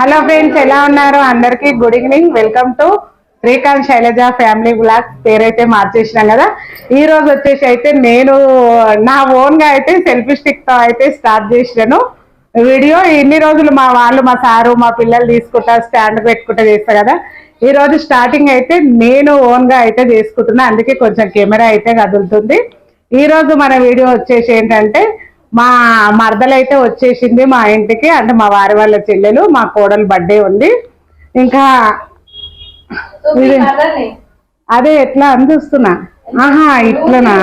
Hello friends ఎలా ఉన్నారు? అందరికి good evening. Welcome to Srikanth Shailaja family blog పేరైతే మార్చేసినాం కదా. ఈ రోజు వచ్చేసి అయితే నేను నా ఓన్గా అయితే సెల్ఫీ స్టిక్తో అయితే స్టార్ట్ చేసినాను. వీడియో ఇన్ని రోజులు మా వాళ్ళు మా సారు మా పిల్లలు తీసుకుంటా స్టాండ్ పెట్టుకుంటా చేస్తా కదా. ఈ రోజు స్టార్టింగ్ అయితే నేను ఓన్గా అయితే చేసుకుంటున్నా. అందుకే కొంచెం కెమెరా అయితే కదులుతుంది. ఈ రోజు మన వీడియో వచ్చేసి ఏంటంటే మా మరదలైతే వచ్చేసింది మా ఇంటికి అంటే మా వారి వాళ్ళ చెల్లెలు మా కోడలు బర్త్డే ఉంది. ఇంకా అదే ఎట్లా అని చూస్తున్నా ఆహా ఇట్లనా?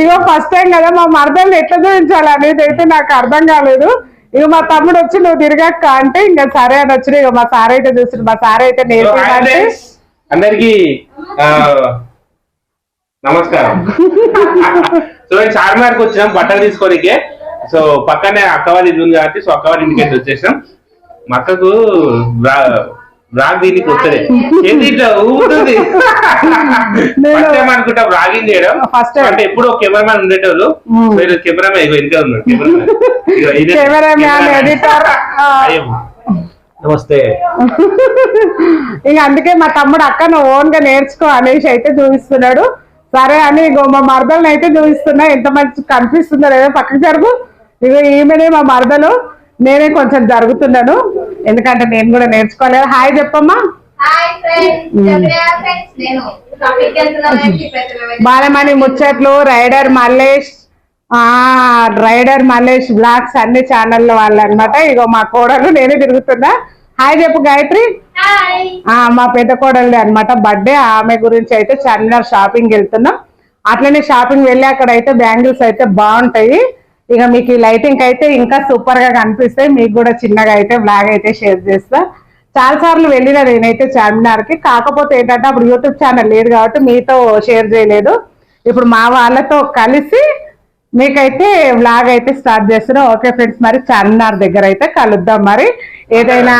ఇగో ఫస్ట్ టైం కదా మా మరదల్ని ఎట్లా చూపించాలి అనేది అయితే నాకు అర్థం కాలేదు. ఇక మా తమ్ముడు వచ్చి నువ్వు తిరగక్క అంటే ఇంకా సరే అని వచ్చి ఇక మా సార్ అయితే చూసి మా సార్ అయితే నేర్పిందంటే. అందరికి నమస్కారం. సో నేను చార్మినార్కి వచ్చినాం బట్టలు తీసుకోనికే. సో పక్కనే అక్క వాళ్ళ ఇల్లు ఉంది కాబట్టి సో అక్క వాళ్ళ ఇంటికి వచ్చేసాం మా అక్కకు దీనికి వస్తుంది ఏంది ఇట్లా ఫస్ట్ టైం అనుకుంటా చేయడం. Time. అంటే ఎప్పుడు కెమెరామ్యాన్ ఉండేటోళ్ళు ఈరోజు కెమెరామ్యాన్ ఇగో ఉన్నాడు కెమెరామ్యాన్. ఎడిటర్. నమస్తే. ఇక అందుకే మా తమ్ముడు అక్క నువ్వు ఓన్గా నేర్చుకో అనేసి అయితే చూపిస్తున్నాడు. సరే అని ఇగో మా మరదలను అయితే చూపిస్తున్నా. ఎంత మంచి కనిపిస్తుందో లేదో పక్కకు జరుగు. ఇగో ఈమెనే మా మరదలు. నేనే కొంచెం జరుగుతున్నాను. ఎందుకంటే నేను కూడా నేర్చుకోలేదు. హాయ్ చెప్పమ్మా. వెళ్తున్నానండి ప్రతి బాలమణి ముచ్చట్లు రైడర్ మల్లేష్ ఆ రైడర్ మల్లేష్ బ్లాగ్స్ అన్ని ఛానల్లో వాళ్ళు అనమాట ఇగో మా కోడలు నేనే తిరుగుతున్నా. హాయ్ చెప్పు గాయత్రి. మా పెద్ద కోడలి అన్నమాట. బర్త్డే ఆమె గురించి అయితే చార్మినార్ షాపింగ్ వెళ్తున్నాం. అట్లనే షాపింగ్ వెళ్ళి అక్కడ అయితే బ్యాంగిల్స్ అయితే బాగుంటాయి. ఇక మీకు ఈ లైటింగ్ అయితే ఇంకా సూపర్గా కనిపిస్తాయి. మీకు కూడా చిన్నగా అయితే బ్లాగ్ అయితే షేర్ చేస్తా. చాలా సార్లు వెళ్ళిన నేనైతే చార్మినార్కి. కాకపోతే ఏంటంటే అప్పుడు యూట్యూబ్ ఛానల్ లేదు కాబట్టి మీతో షేర్ చేయలేదు. ఇప్పుడు మా వాళ్ళతో కలిసి మీకైతే వ్లాగ్ అయితే స్టార్ట్ చేస్తున్నాం. ఓకే ఫ్రెండ్స్ మరి చార్మినార్ దగ్గర అయితే కలుద్దాం మరి. ఏదైనా.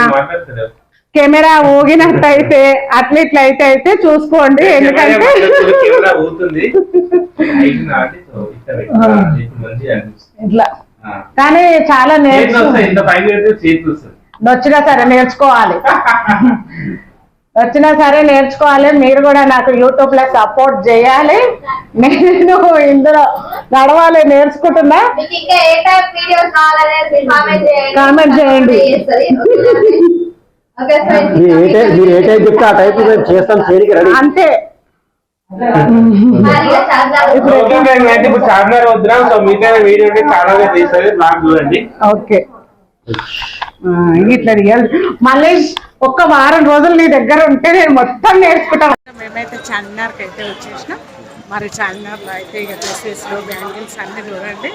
కెమెరా ఊగినట్టయితే అట్లా ఇట్లా అయితే అయితే చూసుకోండి ఎందుకంటే ఇట్లా. కానీ చాలా చేతులు నేర్చు వస్తాయి, ఇంత పైకి పెడితే చేతులు వస్తుంది వచ్చినా సరే నేర్చుకోవాలి. వచ్చినా సరే నేర్చుకోవాలి. మీరు కూడా నాకు యూట్యూబ్లో సపోర్ట్ చేయాలి. నేను ఇందులో నడవాలి నేర్చుకుంటున్నా. మీకు ఇంకా ఏ టైప్ వీడియోస్ కావాలనేది కామెంట్ చేయండి. మీరు ఏ టైప్ చెప్తే ఆ టైప్ చేస్తాం అంతే. ఇప్పుడు చార్మినార్ వద్దున్నాం సో మిగతా వీడియో ఉంటే చాలా తీస్తుంది బ్లాగ్ చూడండి ఓకే ఇట్లా తీయాలి మళ్ళీ ఒక్క వారం రోజులు నీ దగ్గర ఉంటే నేను మొత్తం నేర్చుకుంటాను మేమైతే చార్మినార్కి అయితే వచ్చేసినాం. మరి చార్మినార్లో అయితే ఇక డ్రెస్సెస్లో బ్యాంగిల్స్ అన్ని చూడండి.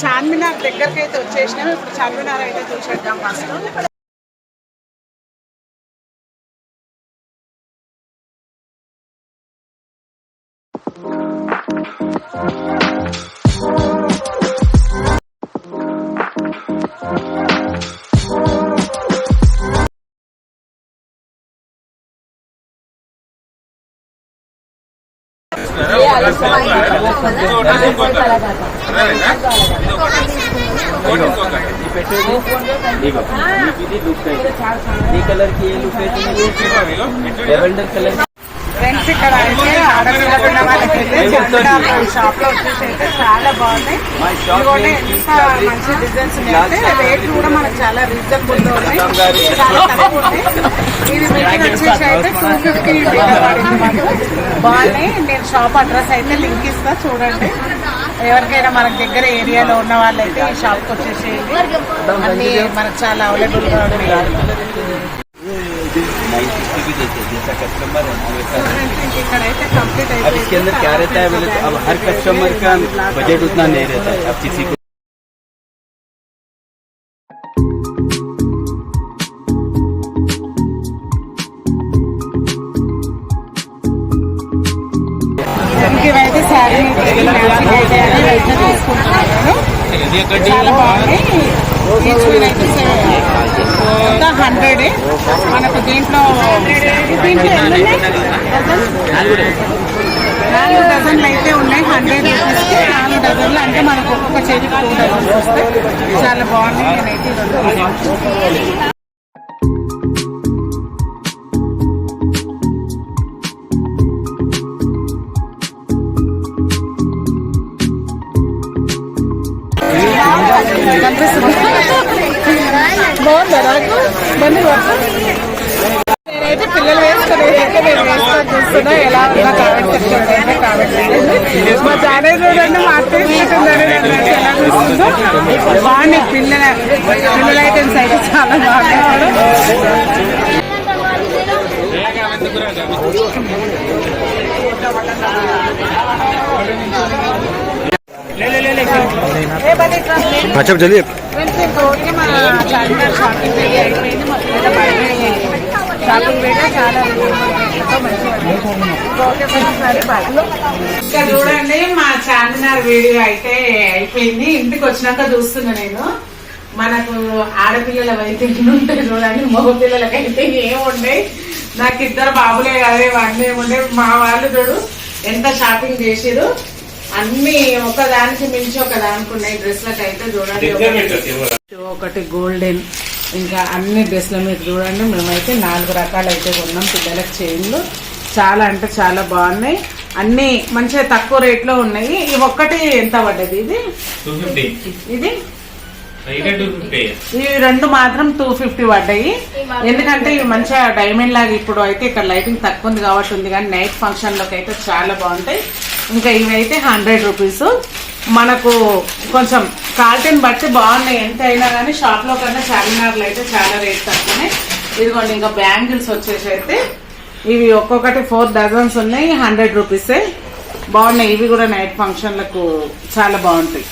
చార్మినార్ దగ్గరికి అయితే వచ్చేసినాం ఇప్పుడు చార్మినార్ అయితే చూసేద్దాం ఫస్ట్. ఈ కలర్కి ఏ లుక్ అయితే లెవెండర్ కలర్ ఫ్రెండ్స్ ఇక్కడ అయితే ఆడపిల్లలు వాళ్ళకి అయితే షాప్లో వచ్చేసి అయితే చాలా బాగున్నాయి ఇదిగోండి ఎంత మంచి డిజైన్స్ ఉన్నాయి రేట్లు కూడా మనకు చాలా రీజనబుల్గా ఉన్నాయి చాలా తక్కువ ఇది మీటింగ్ వచ్చేసి అయితే టూ ఫిఫ్టీ మాకు బాగున్నాయి నేను షాప్ అడ్రస్ అయితే లింక్ ఇస్తా చూడండి. ఎవరికైనా మనకు దగ్గర ఏరియాలో ఉన్న వాళ్ళైతే ఈ షాప్కి వచ్చేసి అన్ని మనకు చాలా అవైలబుల్గా ఉన్నాయి. भी देते हैं जैसा कस्टमर है ना वैसा Friends, ఇక్కడైతే కంప్లీట్ अब इसके अंदर क्या रहता है बोले तो अब हर कस्टमर का बजट उतना नहीं रहता है अब किसी को ఇవైతే శారీ మ్యాచింగ్ అయితే అయితే తీసుకుంటున్నాను చాలా బాగున్నాయి ఈచ్ వన్ అయితే మొత్తం హండ్రెడ్ మనకు దీంట్లో నాలుగు డజన్లు అయితే ఉన్నాయి. హండ్రెడ్ రూపీస్కి నాలుగు డజన్లు. అంటే మనకు ఒక్కొక్క చేతికి టూ డజన్స్ వస్తాయి. చాలా బాగున్నాయి. నేనైతే రెండు బాగుందా వేసుకొని చూస్తున్నా ఎలా ఉందా కామెంట్ సెక్షన్ అయితే కామెంట్ చేయండి మా ఛానల్ చూడండి మా అత్తయ్య ఉంటుందని నన్ను అయితే ఎలా చూస్తుందో బాగున్నాయి పిల్లల పిల్లల ఐటమ్స్ అయితే చాలా బాగున్నాయి ఏ బండి ఇట్లా? अच्छा चलिए వెళ్తే తోటి మా ఇక్కడ చూడండి మా చార్మినార్ వీడియో అయితే అయిపోయింది. ఇంటికి వచ్చినాక చూస్తున్నా నేను. మనకు ఆడపిల్లల అయితే ఎన్ని ఉంటాయి చూడండి మగ పిల్లలకైతే ఏం ఉండయి నాకు ఇద్దరు బాబులే కదా ఇవన్నీ ఏముండే? మా వాళ్ళు చూడు ఎంత షాపింగ్ చేసిరు అన్ని ఒకదానికి మించి ఒక దానికి ఉన్నాయి డ్రెస్లకు అయితే చూడండి ఒకటి గోల్డెన్ ఇంకా అన్ని డ్రెస్ల మీద చూడండి. మేమైతే నాలుగు రకాలు అయితే కొన్నాం పిల్లలకు చైన్లు. చాలా అంటే చాలా బాగున్నాయి. అన్ని మంచిగా తక్కువ రేట్లో ఉన్నాయి. ఇవి ఒక్కటి ఎంత పడ్డది ఇది? ఇది? ఇవి రెండు మాత్రం టూ ఫిఫ్టీ పడ్డాయి. ఎందుకంటే ఇవి మంచిగా డైమండ్ లాగా ఇప్పుడు అయితే ఇక్కడ లైటింగ్ తక్కువ ఉంది కాబట్టి ఉంది. కానీ నైట్ ఫంక్షన్లోకి అయితే చాలా బాగుంటాయి. ఇంకా ఇవి అయితే హండ్రెడ్ రూపీస్ మనకు కొంచెం క్వాలిటీని బట్టి బాగున్నాయి. ఎంత అయినా కానీ షాప్లో కన్నా చార్మినార్లు అయితే చాలా రేట్ తక్కువనే. ఇదిగోండి ఇంకా బ్యాంగిల్స్ వచ్చేసి అయితే ఇవి ఒక్కొక్కటి ఫోర్ డజన్స్ ఉన్నాయి హండ్రెడ్ రూపీసే. బాగున్నాయి. ఇవి కూడా నైట్ ఫంక్షన్లకు చాలా బాగుంటాయి.